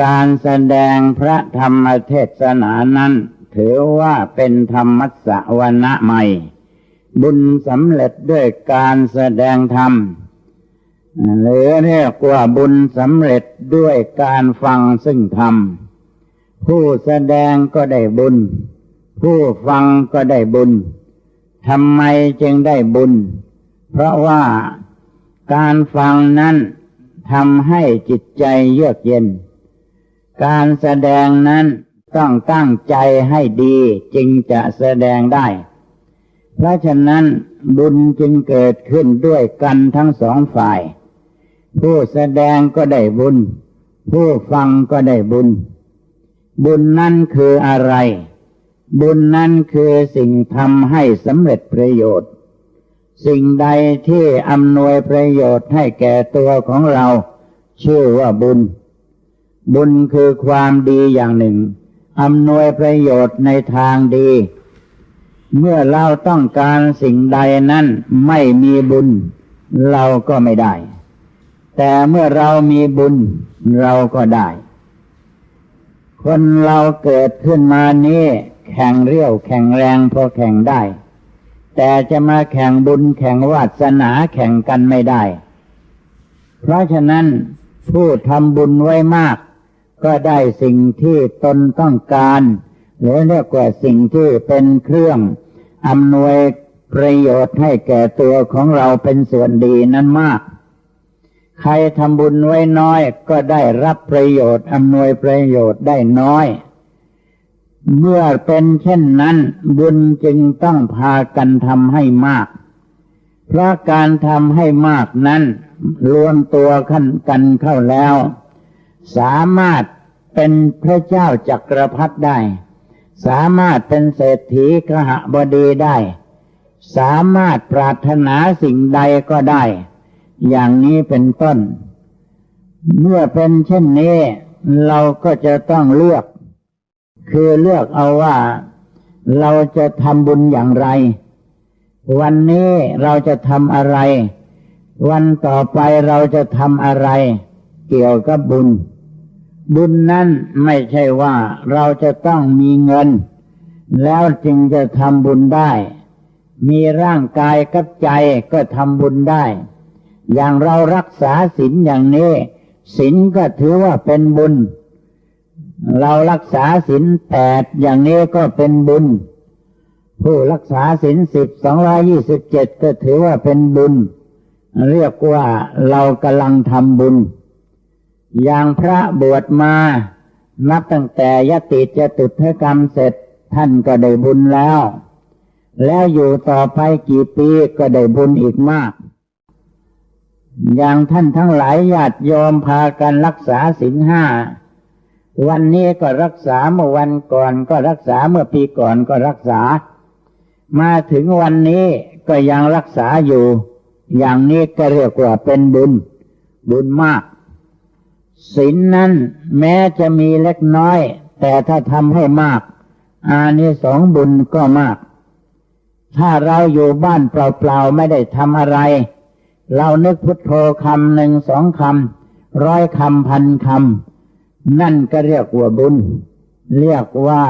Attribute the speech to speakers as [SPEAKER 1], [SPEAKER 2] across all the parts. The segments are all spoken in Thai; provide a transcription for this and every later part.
[SPEAKER 1] การแสดงพระธรรมเทศนานั้น ถือว่าเป็นธรรมัสวนะใหม่ บุญสำเร็จด้วยการแสดงธรรม หรือเรียกว่าบุญสำเร็จด้วยการฟังซึ่งธรรม ผู้แสดงก็ได้บุญ ผู้ฟังก็ได้บุญทำไมจึงได้บุญ เพราะว่าการฟังนั้นทำให้จิตใจเยือกเย็น การแสดงนั้นต้องตั้งใจให้ดีจึงจะแสดงได้ เพราะฉะนั้นบุญจึงเกิดขึ้นด้วยกันทั้งสองฝ่าย ผู้แสดงก็ได้บุญ ผู้ฟังก็ได้บุญ บุญนั้นคืออะไร บุญนั้นคือสิ่งทำให้สำเร็จประโยชน์ สิ่งใดที่อำนวยประโยชน์ให้แก่ตัวของเรา ชื่อว่าบุญ บุญคือความดีอย่างหนึ่งอำนวยประโยชน์ในทางดี เมื่อเราต้องการสิ่งใดนั้นไม่มีบุญ เราก็ไม่ได้ แต่เมื่อเรามีบุญเราก็ได้ คนเราเกิดขึ้นมานี้แข่งเรี่ยวแข่งแรงพอแข่งได้ แต่จะมาแข่งบุญแข่งวาสนาแข่งกันไม่ได้ เพราะฉะนั้นผู้ทำบุญไว้มาก ก็ได้สิ่งที่ตนต้องการ หรือเรียกว่าสิ่งที่เป็นเครื่องอำนวยประโยชน์ให้แก่ตัวของเราเป็นส่วนดีนั้นมาก ใครทำบุญไว้น้อยก็ได้รับประโยชน์อำนวยประโยชน์ได้น้อย เมื่อเป็นเช่นนั้น บุญจึงต้องพากันทำให้มาก เพราะการทำให้มากนั้น รวมตัวกันกันเข้าแล้ว สามารถเป็นพระเจ้าจักรพรรดิได้ สามารถเป็นเศรษฐีกหบดีได้ สามารถปรารถนาสิ่งใดก็ได้ อย่างนี้เป็นต้น เมื่อเป็นเช่นนี้ เราก็จะต้องเลือก คือเลือกเอาว่าเราจะทำบุญอย่างไร วันนี้เราจะทำอะไร วันต่อไปเราจะทำอะไร เกี่ยวกับบุญ บุญนั้นไม่ใช่ว่าเราจะต้องมีเงิน แล้วจึงจะทำบุญได้ มีร่างกายกับใจก็ทำบุญได้ อย่างเรารักษาศีลอย่างนี้ศีลก็ถือว่าเป็นบุญ เรารักษาศีลแปดอย่างนี้ก็เป็นบุญ ผู้รักษาศีลสิบสองร้อยี่สิบเจ็ดก็ถือว่าเป็นบุญ เรียกว่าเรากำลังทำบุญ อย่างพระบวชมา นับตั้งแต่ยติจะตุทกรรมเสร็จท่านก็ได้บุญแล้ว แล้วอยู่ต่อไปกี่ปีก็ได้บุญอีกมาก อย่างท่านทั้งหลายญาติโยมพากันรักษาศีลห้า วันนี้ก็รักษาเมื่อวันก่อนก็รักษาเมื่อปีก่อนก็รักษา มาถึงวันนี้ก็ยังรักษาอยู่ อย่างนี้ก็เรียกว่าเป็นบุญ บุญมาก ศีลนนั้นแม้จะมีเล็กน้อย แต่ถ้าทำให้มาก อานิสงส์บุญก็มาก ถ้าเราอยู่บ้านเปล่าๆไม่ได้ทำอะไร เรานึกพุทโธคำหนึ่งสองคำร้อยคำพันคำนั่นก็เรียกว่าบุญ เรียกว่า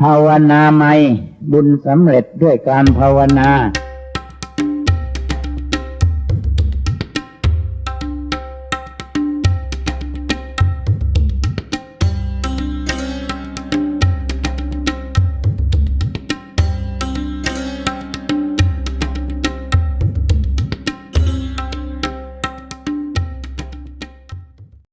[SPEAKER 1] ภาวนาไม่บุญสำเร็จด้วยการภาวนา